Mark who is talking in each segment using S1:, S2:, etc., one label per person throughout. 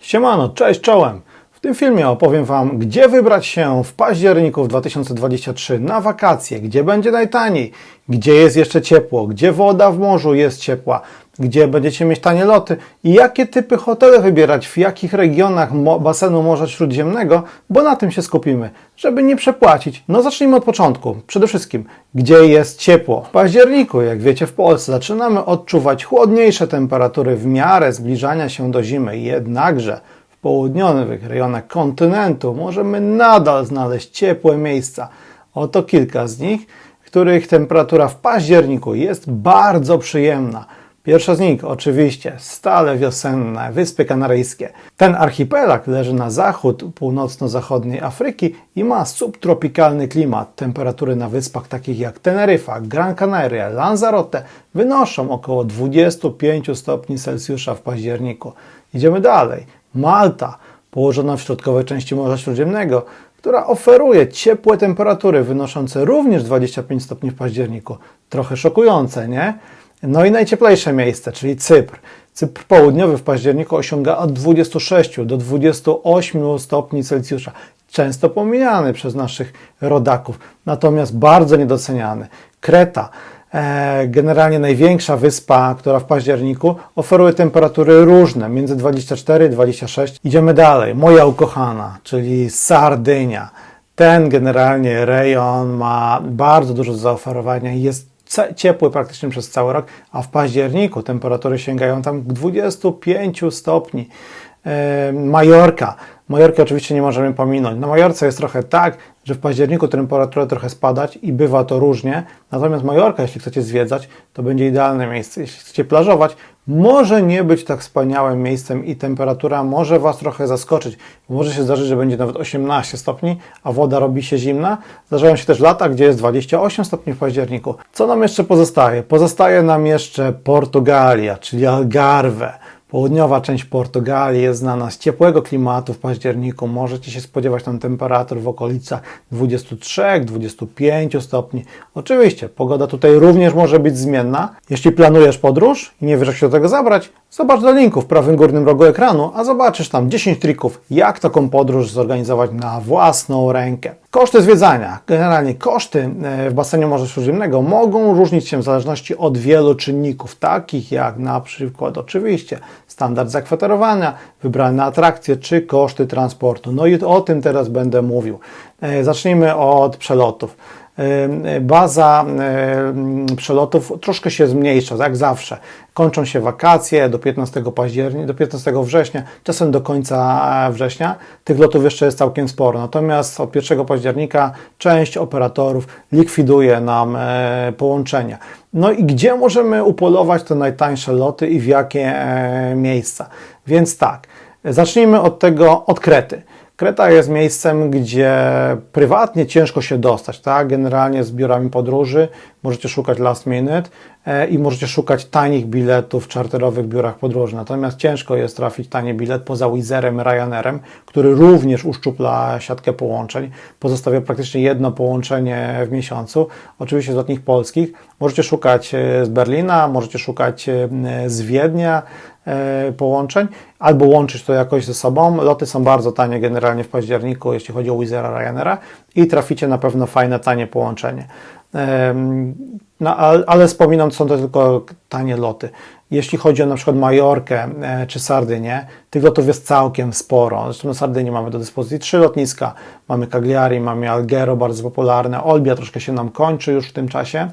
S1: Siemano, cześć czołem! W tym filmie opowiem Wam, gdzie wybrać się w październiku w 2023 na wakacje, gdzie będzie najtaniej, gdzie jest jeszcze ciepło, gdzie woda w morzu jest ciepła, gdzie będziecie mieć tanie loty i jakie typy hotele wybierać, w jakich regionach basenu Morza Śródziemnego, bo na tym się skupimy, żeby nie przepłacić. No zacznijmy od początku. Przede wszystkim, gdzie jest ciepło. W październiku, jak wiecie, w Polsce zaczynamy odczuwać chłodniejsze temperatury w miarę zbliżania się do zimy, jednakże południowych rejonach kontynentu możemy nadal znaleźć ciepłe miejsca. Oto kilka z nich, których temperatura w październiku jest bardzo przyjemna. Pierwsza z nich oczywiście stale wiosenne Wyspy Kanaryjskie. Ten archipelag leży na zachód północno-zachodniej Afryki i ma subtropikalny klimat. Temperatury na wyspach takich jak Teneryfa, Gran Canaria, Lanzarote wynoszą około 25 stopni Celsjusza w październiku. Idziemy dalej. Malta, położona w środkowej części Morza Śródziemnego, która oferuje ciepłe temperatury wynoszące również 25 stopni w październiku. Trochę szokujące, nie? No i najcieplejsze miejsce, czyli Cypr. Cypr południowy w październiku osiąga od 26 do 28 stopni Celsjusza. Często pomijany przez naszych rodaków, natomiast bardzo niedoceniany. Kreta, generalnie największa wyspa, która w październiku oferuje temperatury różne, między 24 i 26. Idziemy dalej. Moja ukochana, czyli Sardynia. Ten generalnie rejon ma bardzo dużo do zaoferowania i jest ciepły praktycznie przez cały rok, a w październiku temperatury sięgają tam 25 stopni. E, Majorka. Majorkę oczywiście nie możemy pominąć. Na Majorce jest trochę tak, że w październiku temperatura trochę spadać i bywa to różnie. Natomiast Majorka, jeśli chcecie zwiedzać, to będzie idealne miejsce. Jeśli chcecie plażować, może nie być tak wspaniałym miejscem i temperatura może Was trochę zaskoczyć. Może się zdarzyć, że będzie nawet 18 stopni, a woda robi się zimna. Zdarzają się też lata, gdzie jest 28 stopni w październiku. Co nam jeszcze pozostaje? Pozostaje nam jeszcze Portugalia, czyli Algarve. Południowa część Portugalii jest znana z ciepłego klimatu w październiku. Możecie się spodziewać tam temperatur w okolicach 23-25 stopni. Oczywiście, pogoda tutaj również może być zmienna. Jeśli planujesz podróż i nie wiesz, jak się do tego zabrać, zobacz do linku w prawym górnym rogu ekranu, a zobaczysz tam 10 trików, jak taką podróż zorganizować na własną rękę. Koszty zwiedzania. Generalnie koszty e, w basenie Morza Śródziemnego mogą różnić się w zależności od wielu czynników, takich jak na przykład oczywiście standard zakwaterowania, wybrane atrakcje czy koszty transportu. No i o tym teraz będę mówił. E, Zacznijmy od przelotów. E, Baza e, przelotów troszkę się zmniejsza, jak zawsze. Kończą się wakacje do 15 października, do 15 września, czasem do końca września. Tych lotów jeszcze jest całkiem sporo. Natomiast od 1 października część operatorów likwiduje nam e, połączenia. No i gdzie możemy upolować te najtańsze loty i w jakie e, miejsca? Więc tak, zacznijmy od tego, od Krety. Kreta jest miejscem, gdzie prywatnie ciężko się dostać, tak? Generalnie z biurami podróży możecie szukać last minute e, i możecie szukać tanich biletów w czarterowych biurach podróży. Natomiast ciężko jest trafić tani bilet poza Wizerem, Ryanerem, który również uszczupla siatkę połączeń. Pozostawia praktycznie jedno połączenie w miesiącu. Oczywiście z lotnisk polskich. Możecie szukać e, z Berlina, możecie szukać e, z Wiednia połączeń, albo łączyć to jakoś ze sobą. Loty są bardzo tanie generalnie w październiku, jeśli chodzi o Wizera, Ryanera i traficie na pewno fajne, tanie połączenie. No, ale, ale wspominam, są to tylko tanie loty. Jeśli chodzi o na przykład Majorkę e, czy Sardynię, tych lotów jest całkiem sporo. Zresztą na Sardynii mamy do dyspozycji trzy lotniska. Mamy Cagliari, mamy Alghero, bardzo popularne. Olbia troszkę się nam kończy już w tym czasie.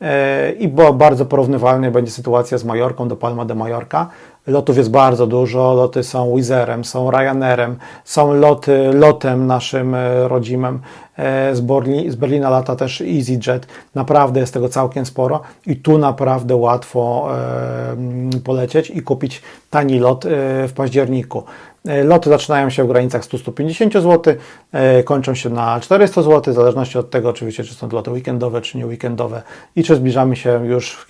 S1: E, I bo bardzo porównywalnie będzie sytuacja z Majorką do Palma de Mallorca. Lotów jest bardzo dużo, loty są Wizerem, są Ryanerem, są loty lotem naszym e, rodzimym. E, Z, Borli, z Berlina lata też EasyJet. Naprawdę jest tego całkiem sporo i tu naprawdę łatwo polecieć i kupić tani lot w październiku. E, Loty zaczynają się w granicach 100-150 zł, e, kończą się na 400 zł, w zależności od tego oczywiście, czy są to loty weekendowe, czy nie weekendowe i czy zbliżamy się już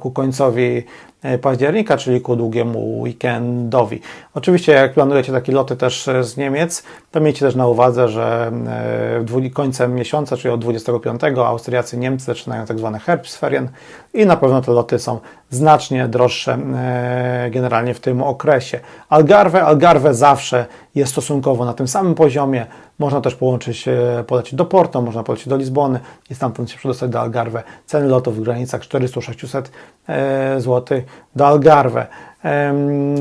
S1: ku końcowi e, października, czyli ku długiemu weekendowi. Oczywiście jak planujecie takie loty też z Niemiec, to miejcie też na uwadze, że końcem miesiąca, czyli od 25, Austriacy, Niemcy zaczynają tak zwane Herbstferien i na pewno te loty są znacznie droższe generalnie w tym okresie. Algarve, Algarve zawsze jest stosunkowo na tym samym poziomie. Można też połączyć, e, polecieć do Porto, można polecieć do Lizbony i stamtąd się przedostać do Algarve. Ceny lotów w granicach 400-600 zł do Algarve.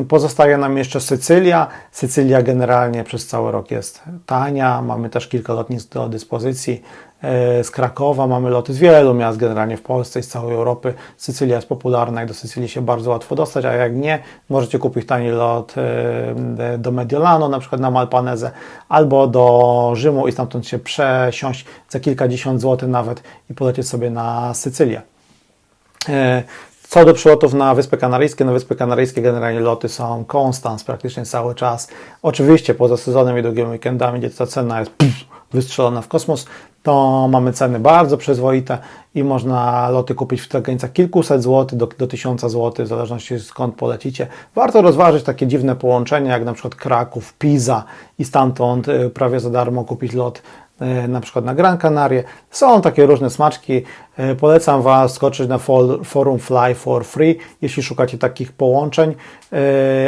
S1: Pozostaje nam jeszcze Sycylia. Sycylia generalnie przez cały rok jest tania. Mamy też kilka lotnisk do dyspozycji. E, Z Krakowa mamy loty z wielu miast generalnie w Polsce i z całej Europy. Sycylia jest popularna i do Sycylii się bardzo łatwo dostać, a jak nie, możecie kupić tani lot e, do Mediolanu, na przykład na Malpanezę, albo do Rzymu i stamtąd się przesiąść za kilkadziesiąt złotych nawet i polecieć sobie na Sycylię. Co do przylotów na Wyspy Kanaryjskie, na Wyspy Kanaryjskie generalnie loty są konstans praktycznie cały czas. Oczywiście poza sezonem i długimi weekendami, gdzie ta cena jest pff, wystrzelona w kosmos, to mamy ceny bardzo przyzwoite i można loty kupić w granicach kilkuset złotych do, do tysiąca złotych, w zależności skąd polecicie. Warto rozważyć takie dziwne połączenia, jak na przykład Kraków, Pisa i stamtąd y, prawie za darmo kupić lot na przykład na Gran Canaria. Są takie różne smaczki. Y, Polecam Was skoczyć na for- forum Fly for Free, jeśli szukacie takich połączeń. Y,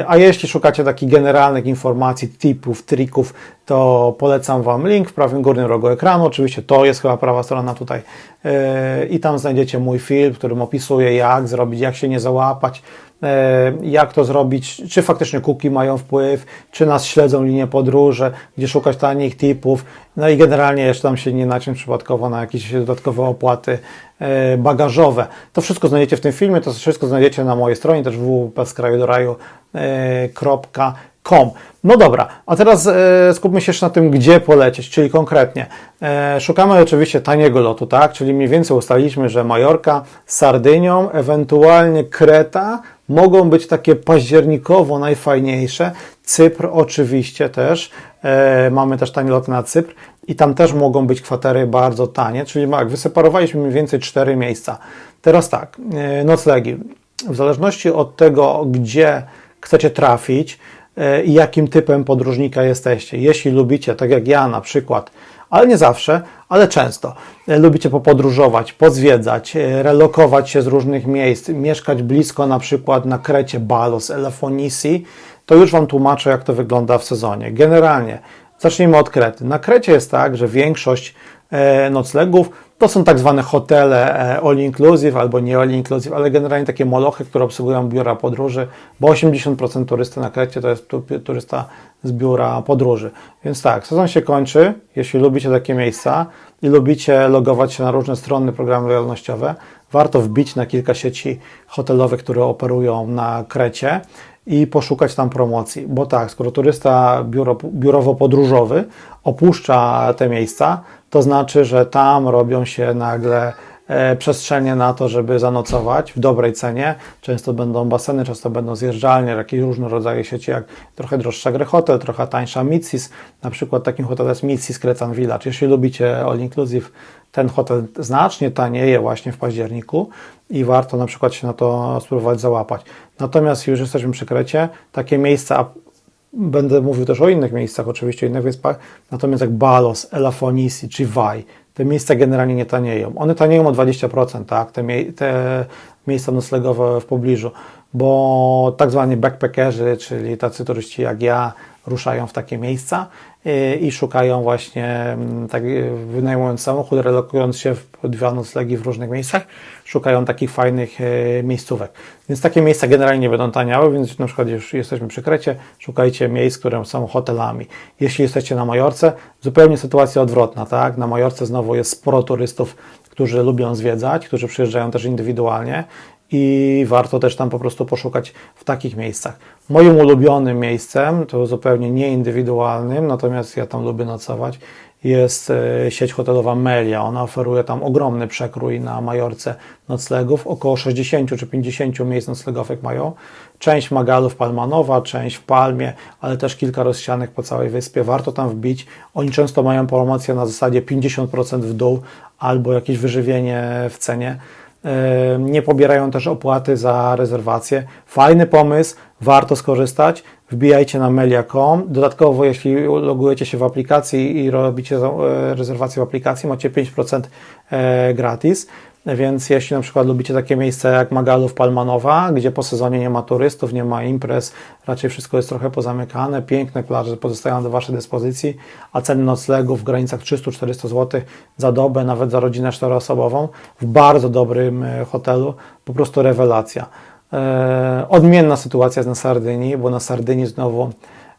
S1: A jeśli szukacie takich generalnych informacji, tipów, trików, to polecam Wam link w prawym górnym rogu ekranu. Oczywiście to jest chyba prawa strona tutaj. I tam znajdziecie mój film, w którym opisuję jak zrobić, jak się nie załapać, e, jak to zrobić, czy faktycznie cookie mają wpływ, czy nas śledzą linie podróży, gdzie szukać tanich tipów, no i generalnie jeszcze tam się nie naciąć przypadkowo na jakieś dodatkowe opłaty e, bagażowe. To wszystko znajdziecie w tym filmie, to wszystko znajdziecie na mojej stronie, też www.skraju.com. No dobra, a teraz e, skupmy się jeszcze na tym, gdzie polecieć, czyli konkretnie. E, szukamy oczywiście taniego lotu, tak? Czyli mniej więcej ustaliliśmy, że Majorka z Sardynią, ewentualnie Kreta mogą być takie październikowo najfajniejsze. Cypr oczywiście też. E, mamy też tanie loty na Cypr i tam też mogą być kwatery bardzo tanie, czyli jak wyseparowaliśmy mniej więcej cztery miejsca. Teraz tak, e, noclegi. W zależności od tego, gdzie chcecie trafić i jakim typem podróżnika jesteście. Jeśli lubicie, tak jak ja na przykład, ale nie zawsze, ale często. E, Lubicie popodróżować, pozwiedzać, e, relokować się z różnych miejsc, mieszkać blisko na przykład na Krecie, Balos, Elefonisi, to już Wam tłumaczę, jak to wygląda w sezonie. Generalnie, zacznijmy od Krety. Na Krecie jest tak, że większość e, noclegów to są tak zwane hotele e, all inclusive albo nie all inclusive, ale generalnie takie molochy, które obsługują biura podróży, bo 80% turysty na Krecie to jest tu- turysta z biura podróży. Więc tak, sezon się kończy, jeśli lubicie takie miejsca i lubicie logować się na różne strony, programy lojalnościowe, warto wbić na kilka sieci hotelowych, które operują na Krecie i poszukać tam promocji. Bo tak, skoro turysta biuro, biurowo-podróżowy opuszcza te miejsca, to znaczy, że tam robią się nagle przestrzenie na to, żeby zanocować w dobrej cenie. Często będą baseny, często będą zjeżdżalnie, jakieś różne rodzaje sieci, jak trochę droższa Gry Hotel, trochę tańsza Mitsis. Na przykład takim hotelem jest Mitsis Cretan Village. Jeśli lubicie all inclusive, ten hotel znacznie tanieje właśnie w październiku i warto na przykład się na to spróbować załapać. Natomiast już jesteśmy przy Krecie, takie miejsca Będę mówił też o innych miejscach, oczywiście, innych wyspach, natomiast jak Balos, Elafonisi czy Waj, te miejsca generalnie nie tanieją. One tanieją o 20%, tak, te, mie- te miejsca noclegowe w pobliżu, bo tak zwani backpackerzy, czyli tacy turyści jak ja, ruszają w takie miejsca y, i szukają właśnie, mm, tak, y, wynajmując samochód, relokując się w dwa noclegi w różnych miejscach, szukają takich fajnych y, miejscówek. Więc takie miejsca generalnie nie będą taniały, więc na przykład już jesteśmy przy Krecie, szukajcie miejsc, które są hotelami. Jeśli jesteście na Majorce, zupełnie sytuacja odwrotna, tak? Na Majorce znowu jest sporo turystów, którzy lubią zwiedzać, którzy przyjeżdżają też indywidualnie i warto też tam po prostu poszukać w takich miejscach. Moim ulubionym miejscem, to zupełnie nieindywidualnym, natomiast ja tam lubię nocować, jest e, sieć hotelowa Melia. Ona oferuje tam ogromny przekrój na Majorce noclegów. Około 60 czy 50 miejsc noclegowych mają. Część w Magalu w Palmanowa, część w Palmie, ale też kilka rozsianych po całej wyspie. Warto tam wbić. Oni często mają promocję na zasadzie 50% w dół albo jakieś wyżywienie w cenie. Nie pobierają też opłaty za rezerwację. Fajny pomysł, warto skorzystać. wbijajcie na melia.com. Dodatkowo, jeśli logujecie się w aplikacji i robicie e, rezerwację w aplikacji, macie 5% e, gratis. Więc jeśli na przykład lubicie takie miejsce jak Magalów Palmanowa, gdzie po sezonie nie ma turystów, nie ma imprez, raczej wszystko jest trochę pozamykane, piękne plaże pozostają do Waszej dyspozycji, a ceny noclegów w granicach 300-400 zł za dobę, nawet za rodzinę czteroosobową, w bardzo dobrym e, hotelu, po prostu rewelacja. E, odmienna sytuacja jest na Sardynii, bo na Sardynii znowu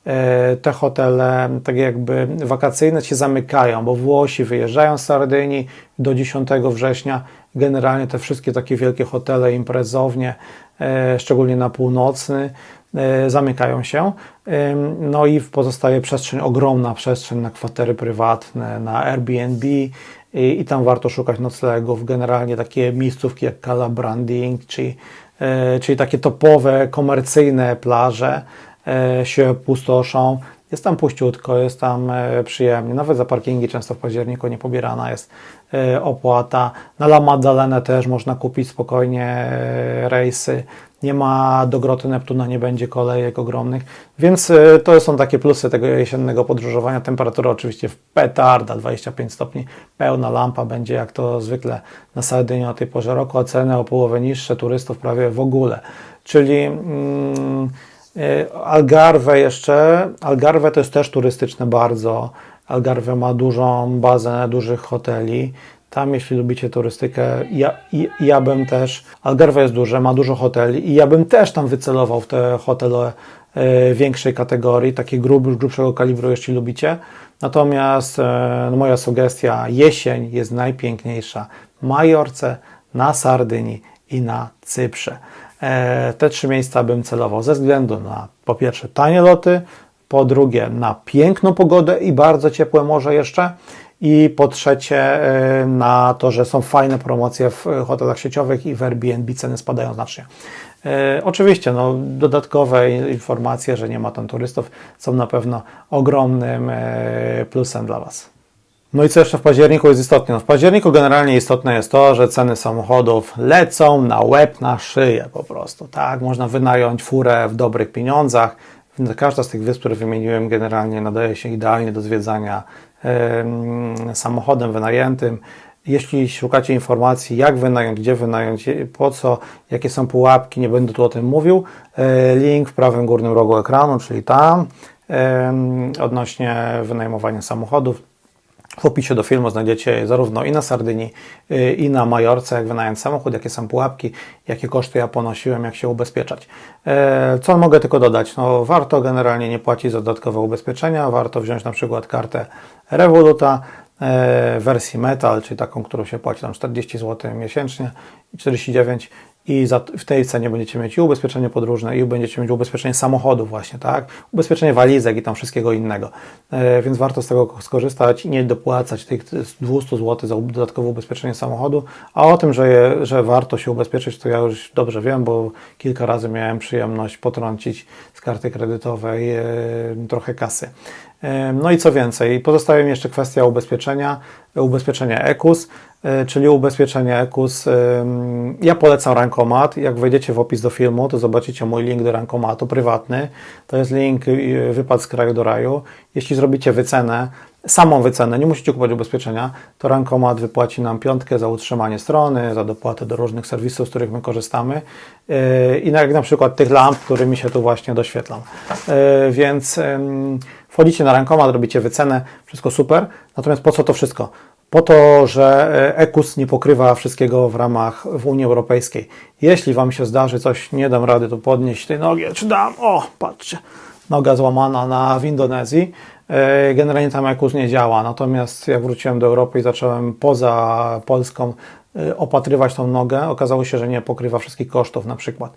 S1: e, te hotele, tak jakby wakacyjne się zamykają, bo Włosi wyjeżdżają z Sardynii do 10 września. Generalnie te wszystkie takie wielkie hotele, imprezownie, e, szczególnie na północny, e, zamykają się. No i pozostaje przestrzeń, ogromna przestrzeń na kwatery prywatne, na Airbnb i, i tam warto szukać noclegów. Generalnie takie miejscówki jak Cala Branding, e, czyli takie topowe, komercyjne plaże się pustoszą. Jest tam puściutko, jest tam e, przyjemnie. Nawet za parkingi często w październiku nie pobierana jest e, opłata. Na La Maddalena też można kupić spokojnie e, rejsy. Nie ma do Groty Neptuna, nie będzie kolejek ogromnych, więc to są takie plusy tego jesiennego podróżowania. Temperatura oczywiście w petarda, 25 stopni, pełna lampa będzie jak to zwykle na Sardynii o tej porze roku, a ceny o połowę niższe, turystów prawie w ogóle. Czyli mm, Algarve jeszcze. Algarve to jest też turystyczne bardzo. Algarve ma dużą bazę dużych hoteli. Tam, jeśli lubicie turystykę, ja, ja bym też. Algarve jest duże, ma dużo hoteli i ja bym też tam wycelował w te hotele e, większej kategorii, takie grub, grubszego kalibru, jeśli lubicie. Natomiast e, no moja sugestia, jesień jest najpiękniejsza. Majorce, na Sardynii i na Cyprze. E, Te trzy miejsca bym celował ze względu na po pierwsze tanie loty, po drugie na piękną pogodę i bardzo ciepłe morze jeszcze i po trzecie e, na to, że są fajne promocje w hotelach sieciowych i w Airbnb ceny spadają znacznie. E, Oczywiście no, dodatkowe informacje, że nie ma tam turystów są na pewno ogromnym e, plusem dla Was. No i co jeszcze w październiku jest istotne? No w październiku generalnie istotne jest to, że ceny samochodów lecą na łeb, na szyję po prostu. Tak, można wynająć furę w dobrych pieniądzach. Każda z tych wysp, które wymieniłem, generalnie nadaje się idealnie do zwiedzania em, samochodem wynajętym. Jeśli szukacie informacji, jak wynająć, gdzie wynająć, po co, jakie są pułapki, nie będę tu o tym mówił. E, Link w prawym górnym rogu ekranu, czyli tam, odnośnie wynajmowania samochodów. W opisie do filmu znajdziecie zarówno i na Sardynii, y, i na Majorce, jak wynająć samochód, jakie są pułapki, jakie koszty ja ponosiłem, jak się ubezpieczać. E, Co mogę tylko dodać? No, warto generalnie nie płacić za dodatkowe ubezpieczenia, warto wziąć na przykład kartę Revoluta e, wersji Metal, czyli taką, którą się płaci tam 40 zł miesięcznie i 49 i za, w tej cenie będziecie mieć i ubezpieczenie podróżne, i będziecie mieć ubezpieczenie samochodu właśnie, tak? Ubezpieczenie walizek i tam wszystkiego innego. E, więc warto z tego skorzystać i nie dopłacać tych 200 zł za dodatkowe ubezpieczenie samochodu. A o tym, że, je, że warto się ubezpieczyć, to ja już dobrze wiem, bo kilka razy miałem przyjemność potrącić z karty kredytowej e, trochę kasy. E, No i co więcej, pozostaje mi jeszcze kwestia ubezpieczenia, ubezpieczenia EKUS, e, czyli ubezpieczenie EKUS. Ja polecam Rankomat. Jak wejdziecie w opis do filmu, to zobaczycie mój link do Rankomatu prywatny. To jest link y, wypad z kraju do raju. Jeśli zrobicie wycenę, samą wycenę, nie musicie kupować ubezpieczenia, to Rankomat wypłaci nam piątkę za utrzymanie strony, za dopłatę do różnych serwisów, z których my korzystamy Yy, i jak na przykład tych lamp, którymi się tu właśnie doświetlam. Więc wchodzicie na Rankomat, robicie wycenę, wszystko super. Natomiast po co to wszystko? Po to, że e, EKUS nie pokrywa wszystkiego w ramach w Unii Europejskiej. Jeśli Wam się zdarzy coś, nie dam rady tu podnieść tej nogi, czy dam, o, patrzcie, noga złamana na, w Indonezji, e, generalnie tam EKUS nie działa. Natomiast jak wróciłem do Europy i zacząłem poza Polską e, opatrywać tą nogę, okazało się, że nie pokrywa wszystkich kosztów, na przykład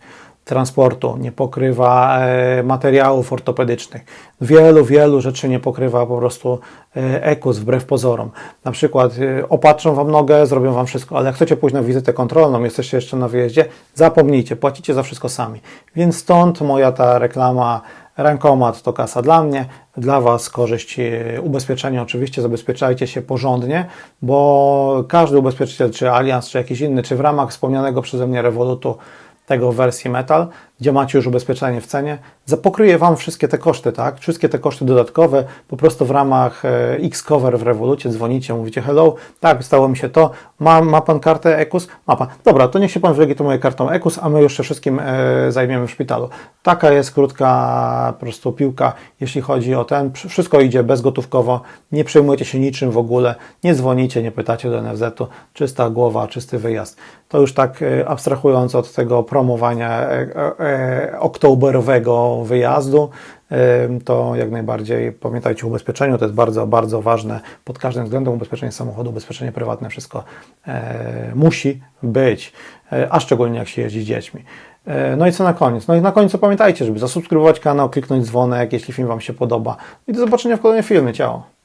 S1: transportu, nie pokrywa e, materiałów ortopedycznych. Wielu, wielu rzeczy nie pokrywa po prostu e, EKUS wbrew pozorom. Na przykład e, opatrzą Wam nogę, zrobią Wam wszystko, ale jak chcecie pójść na wizytę kontrolną, jesteście jeszcze na wyjeździe, zapomnijcie, płacicie za wszystko sami. Więc stąd moja ta reklama Rankomat to kasa dla mnie, dla Was korzyść ubezpieczenia oczywiście, zabezpieczajcie się porządnie, bo każdy ubezpieczyciel, czy Allianz, czy jakiś inny, czy w ramach wspomnianego przeze mnie Revolutu tego w wersji Metal, gdzie macie już ubezpieczenie w cenie, zapokryje Wam wszystkie te koszty, tak? Wszystkie te koszty dodatkowe, po prostu w ramach e, X-Cover w Revolucie dzwonicie, mówicie hello, tak, stało mi się to, ma, ma Pan kartę EKUS? Ma Pan. Dobra, to niech się Pan wylegitymuje kartą EKUS, a my się wszystkim e, zajmiemy w szpitalu. Taka jest krótka po prostu piłka, jeśli chodzi o ten, wszystko idzie bezgotówkowo, nie przejmujecie się niczym w ogóle, nie dzwonicie, nie pytacie do NFZ-u, czysta głowa, czysty wyjazd. To już tak e, abstrahując od tego promowania e, e, oktoberowego wyjazdu, to jak najbardziej pamiętajcie o ubezpieczeniu, to jest bardzo, bardzo ważne pod każdym względem, ubezpieczenie samochodu, ubezpieczenie prywatne, wszystko e, musi być, e, a szczególnie jak się jeździ z dziećmi. E, No i co na koniec? No i na koniec pamiętajcie, żeby zasubskrybować kanał, kliknąć dzwonek, jeśli film Wam się podoba. I do zobaczenia w kolejnym filmie. Ciao!